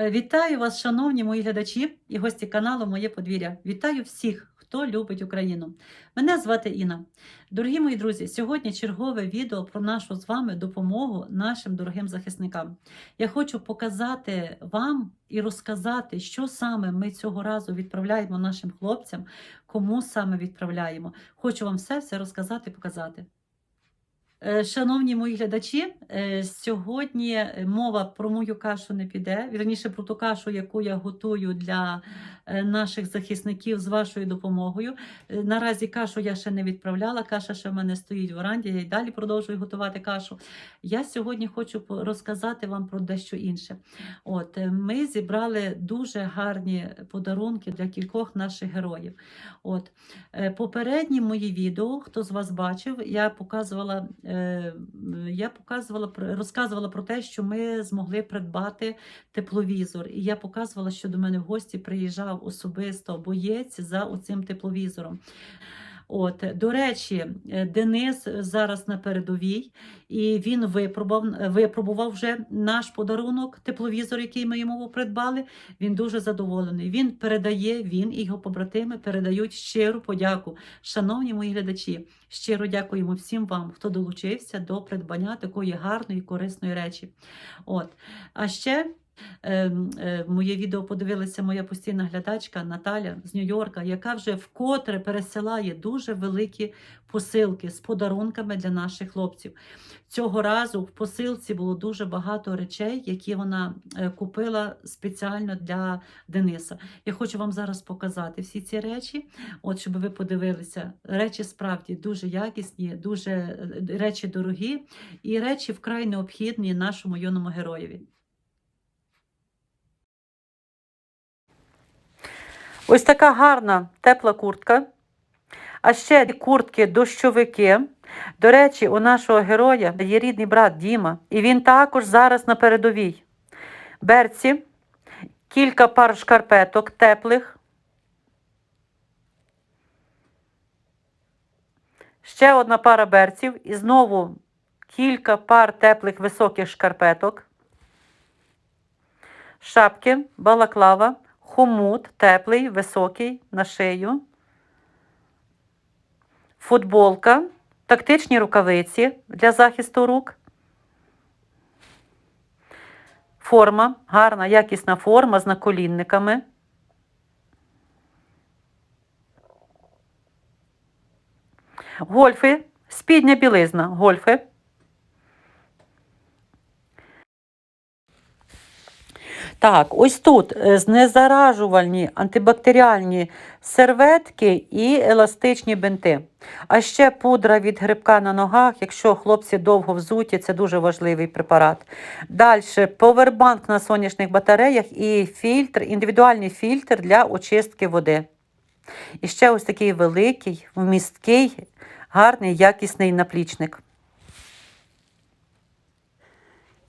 Е, Вітаю вас, шановні мої глядачі і гості каналу Моє подвір'я. Вітаю всіх, хто любить Україну. Мене звати Інна. Дорогі мої друзі, сьогодні чергове відео про нашу з вами допомогу нашим дорогим захисникам. Я хочу показати вам і розказати, що саме ми цього разу відправляємо нашим хлопцям, кому саме відправляємо. Хочу вам все все розказати і показати. Е, Шановні мої глядачі, сьогодні мова про мою кашу не піде. Вірніше про ту кашу, яку я готую для е, наших захисників з вашою допомогою. Е, Наразі кашу я ще не відправляла. Каша ще в мене стоїть в оранді. Я й далі продовжую готувати кашу. Я сьогодні хочу розказати вам про дещо інше. От е, ми зібрали дуже гарні подарунки для кількох наших героїв. От Е, Попередні мої відео, хто з вас бачив, я показувала, е, я показувала про- розказувала про те, що ми змогли придбати тепловізор. І я показувала, що до мене в гості приїжджав особисто боєць за оцим тепловізором. От, до речі, е, Денис зараз на передовій, і він випробував, випробував вже наш подарунок, тепловізор, який ми йому придбали. Він дуже задоволений. Він передає, він і його побратими передають щиру подяку. Шановні мої глядачі, щиро дякуємо всім вам, хто долучився до придбання такої гарної, корисної речі. От. А ще моє відео подивилася моя постійна глядачка Наталя з Нью-Йорка, яка вже вкотре пересилає дуже великі посилки з подарунками для наших хлопців. Цього разу в посилці було дуже багато речей, які вона е, купила спеціально для Дениса. Я хочу вам зараз показати всі ці речі, от щоб ви подивилися. Речі справді дуже якісні, дуже е, речі дорогі і речі вкрай необхідні нашому юному героєві. Ось така гарна тепла куртка. А ще куртки дощовики. До речі, у нашого героя є рідний брат Діма, і він також зараз на передовій. Берці, кілька пар шкарпеток теплих. Ще одна пара берців і знову кілька пар теплих високих шкарпеток. Шапки, балаклава, хомут теплий, високий на шию. Футболка, тактичні рукавиці для захисту рук. Форма, гарна, якісна форма з наколінниками. Гольфи, спідня білизна, гольфи. Так, ось тут е, знезаражувальні антибактеріальні серветки і еластичні бинти. А ще пудра від грибка на ногах, якщо хлопці довго взуті, це дуже важливий препарат. Далі повербанк на сонячних батареях і фільтр, індивідуальний фільтр для очистки води. І ще ось такий великий, вмісткий, гарний, якісний наплічник.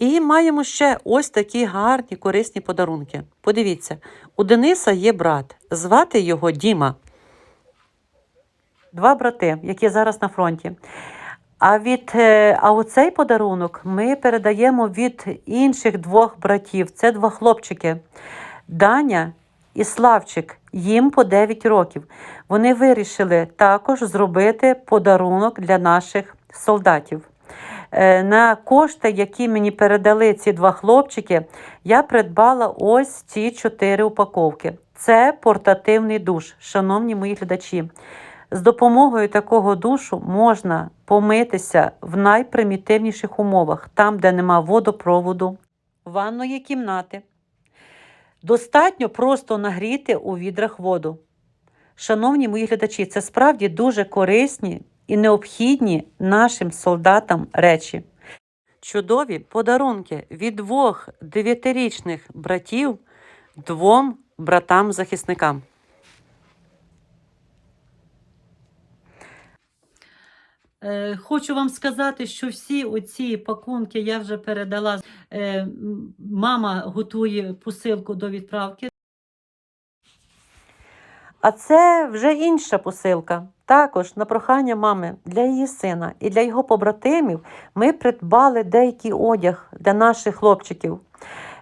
І маємо ще ось такі гарні корисні подарунки. Подивіться, у Дениса є брат, звати його Діма. Два брати, які зараз на фронті. А від е, а оцей подарунок ми передаємо від інших двох братів. Це два хлопчики Даня і Славчик. Їм по 9 років. Вони вирішили також зробити подарунок для наших солдатів. Е, На кошти, які мені передали ці два хлопчики, я придбала ось ці чотири упаковки. Це портативний душ, шановні мої глядачі. З допомогою такого душу можна помитися в найпримітивніших умовах, там, де нема водопроводу, ванної кімнати. Достатньо просто нагріти у відрах воду. Шановні мої глядачі, це справді дуже корисні і необхідні нашим солдатам речі. Чудові подарунки від двох дев'ятирічних братів двом братам-захисникам. Е, Хочу вам сказати, що всі оці пакунки я вже передала. Е, Мама готує посилку до відправки. А це вже інша посилка. Також на прохання мами для її сина і для його побратимів ми придбали деякий одяг для наших хлопчиків.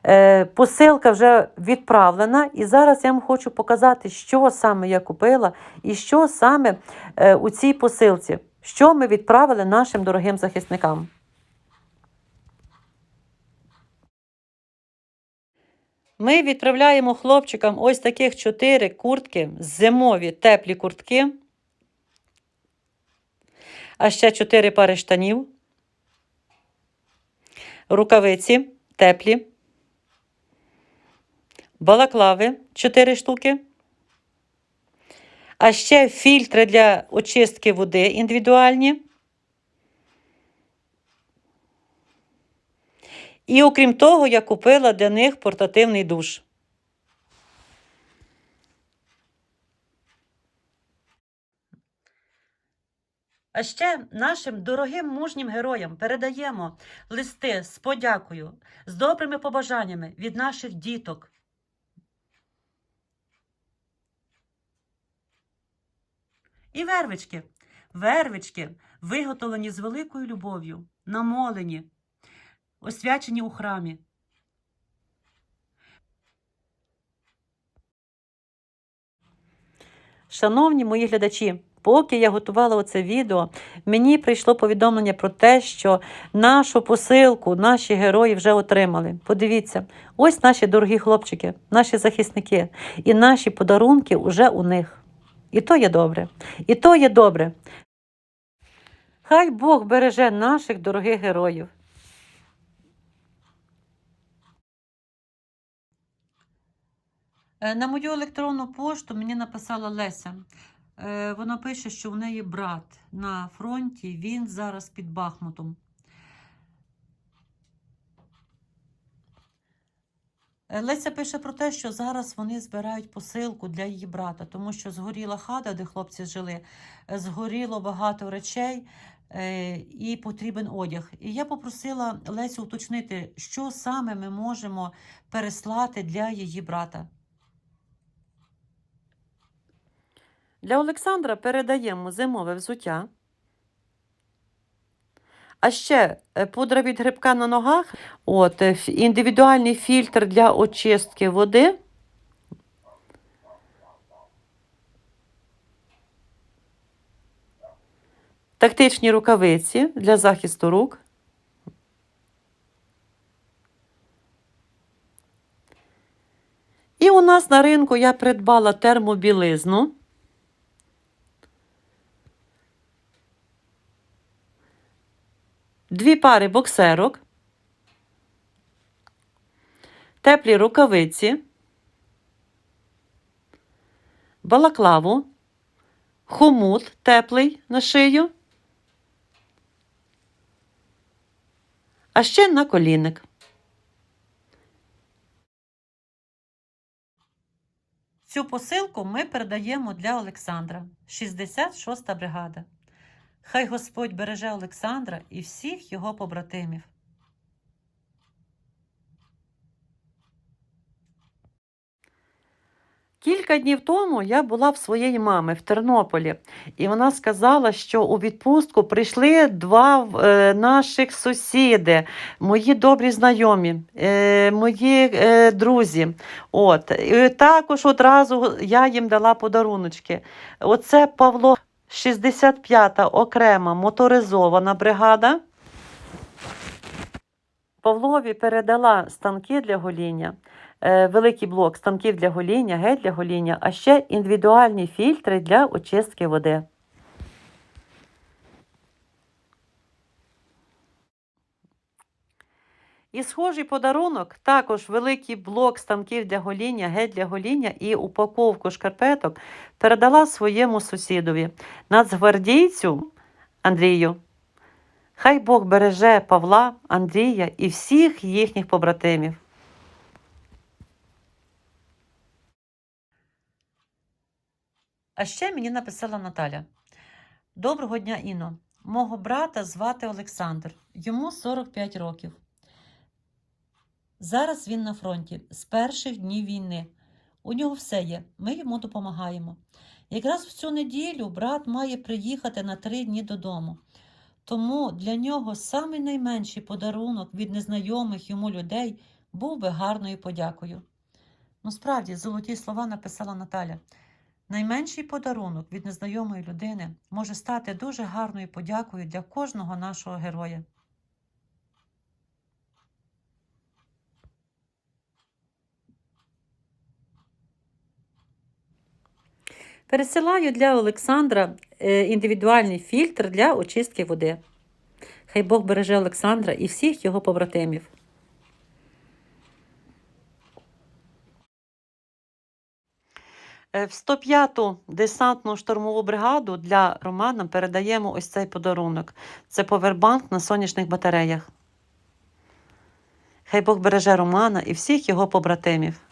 Е, Посилка вже відправлена, і зараз я вам хочу показати, що саме я купила і що саме е, у цій посилці, що ми відправили нашим дорогим захисникам. Ми відправляємо хлопчикам ось таких чотири куртки, зимові теплі куртки, а ще чотири пари штанів, рукавиці теплі, балаклави 4 штуки, а ще фільтри для очистки води індивідуальні. І окрім того, я купила для них портативний душ. А ще нашим дорогим мужнім героям передаємо листи з подякою, з добрими побажаннями від наших діток. І вервички, вервички, виготовлені з великою любов'ю, намолені, освячені у храмі. Шановні мої глядачі, поки я готувала оце відео, мені прийшло повідомлення про те, що нашу посилку наші герої вже отримали. Подивіться, ось наші дорогі хлопчики, наші захисники, і наші подарунки вже у них. І то є добре. І то є добре. Хай Бог береже наших дорогих героїв. Е, На мою електронну пошту мені написала Леся. Е, Вона пише, що в неї брат на фронті, він зараз під Бахмутом. Е, Леся пише про те, що зараз вони збирають посилку для її брата, тому що згоріла хата, де хлопці жили, е, згоріло багато речей і потрібен одяг. І я попросила Лесю уточнити, що саме ми можемо переслати для її брата. Для Олександра передаємо зимове взуття. А ще е, пудра від грибка на ногах, от, е, індивідуальний фільтр для очистки води. Тактичні рукавиці для захисту рук. І у нас на ринку я придбала термобілизну. Дві пари боксерок, теплі рукавиці, балаклаву, хомут теплий на шию, а ще на колінник. Цю посилку ми передаємо для Олександра, 66-та бригада. Хай Господь береже Олександра і всіх його побратимів. Кілька днів тому я була в своєї мами в Тернополі, і вона сказала, що у відпустку прийшли два е, наших сусіди, мої добрі знайомі, е, мої е, друзі. От. І також одразу я їм дала подаруночки. Оце Павло 65-та окрема моторизована бригада. Павлові передала станки для гоління, е, великий блок станків для гоління, гель для гоління, а ще індивідуальні фільтри для очистки води. І схожий подарунок також великий блок станків для гоління, гель для гоління і упаковку шкарпеток передала своєму сусідові, нацгвардійцю Андрію. Хай Бог береже Павла, Андрія і всіх їхніх побратимів. А ще мені написала Наталя. Доброго дня, Іно. Мого брата звати Олександр. Йому 45 років. Зараз він на фронті з перших днів війни. У нього все є. Ми йому допомагаємо. Якраз в цю неділю брат має приїхати на три дні додому. Тому для нього самий найменший подарунок від незнайомих йому людей був би гарною подякою. Ну, справді, золоті слова написала Наталя. Найменший подарунок від незнайомої людини може стати дуже гарною подякою для кожного нашого героя. Пересилаю для Олександра е, індивідуальний фільтр для очистки води. Хай Бог береже Олександра і всіх його побратимів. Е, В 105-ту десантну штурмову бригаду для Романа передаємо ось цей подарунок. Це повербанк на сонячних батареях. Хай Бог береже Романа і всіх його побратимів.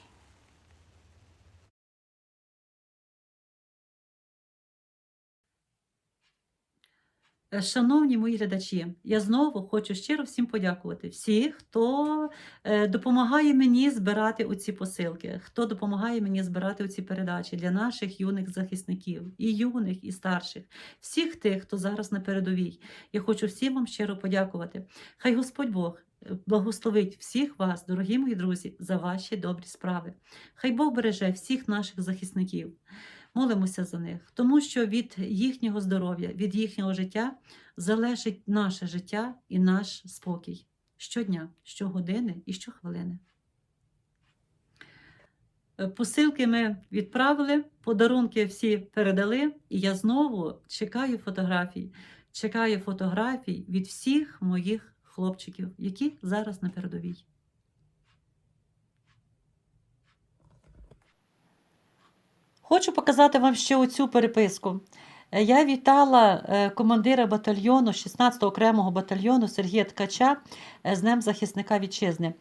Шановні мої глядачі, я знову хочу щиро всім подякувати. Всіх, хто е, допомагає мені збирати оці посилки, хто допомагає мені збирати оці передачі для наших юних захисників, і юних, і старших, всіх тих, хто зараз на передовій. Я хочу всім вам щиро подякувати. Хай Господь Бог е, благословить всіх вас, дорогі мої друзі, за ваші добрі справи. Хай Бог береже всіх наших захисників. Молимося за них, тому що від їхнього здоров'я, від їхнього життя залежить наше життя і наш спокій щодня, щогодини і щохвилини. Посилки ми відправили, подарунки всі передали, і я знову чекаю фотографій. Чекаю фотографій від всіх моїх хлопчиків, які зараз на передовій. Хочу показати вам ще оцю переписку. Е, Я вітала е, командира батальйону 16-го окремого батальйону Сергія Ткача е, з Днем захисника вітчизни.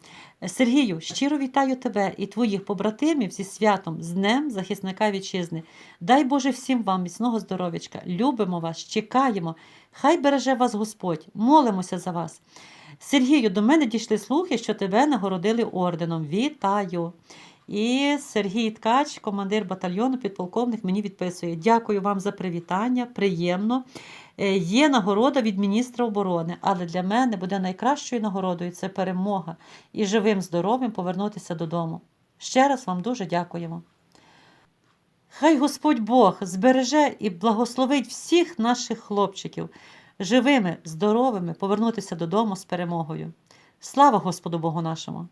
Сергію, щиро вітаю тебе і твоїх побратимів зі святом, з Днем захисника вітчизни. Дай Боже всім вам міцного здоров'ячка. Любимо вас, чекаємо. Хай береже вас Господь, молимося за вас. Сергію, до мене дійшли слухи, що тебе нагородили орденом. Вітаю! І Сергій Ткач, командир батальйону, підполковник, мені відписує: Дякую вам за привітання, приємно. Е, Є нагорода від міністра оборони, але для мене буде найкращою нагородою це перемога і живим, здоровим повернутися додому. Ще раз вам дуже дякуємо. Хай Господь Бог збереже і благословить всіх наших хлопчиків живими, здоровими повернутися додому з перемогою. Слава Господу Богу нашому!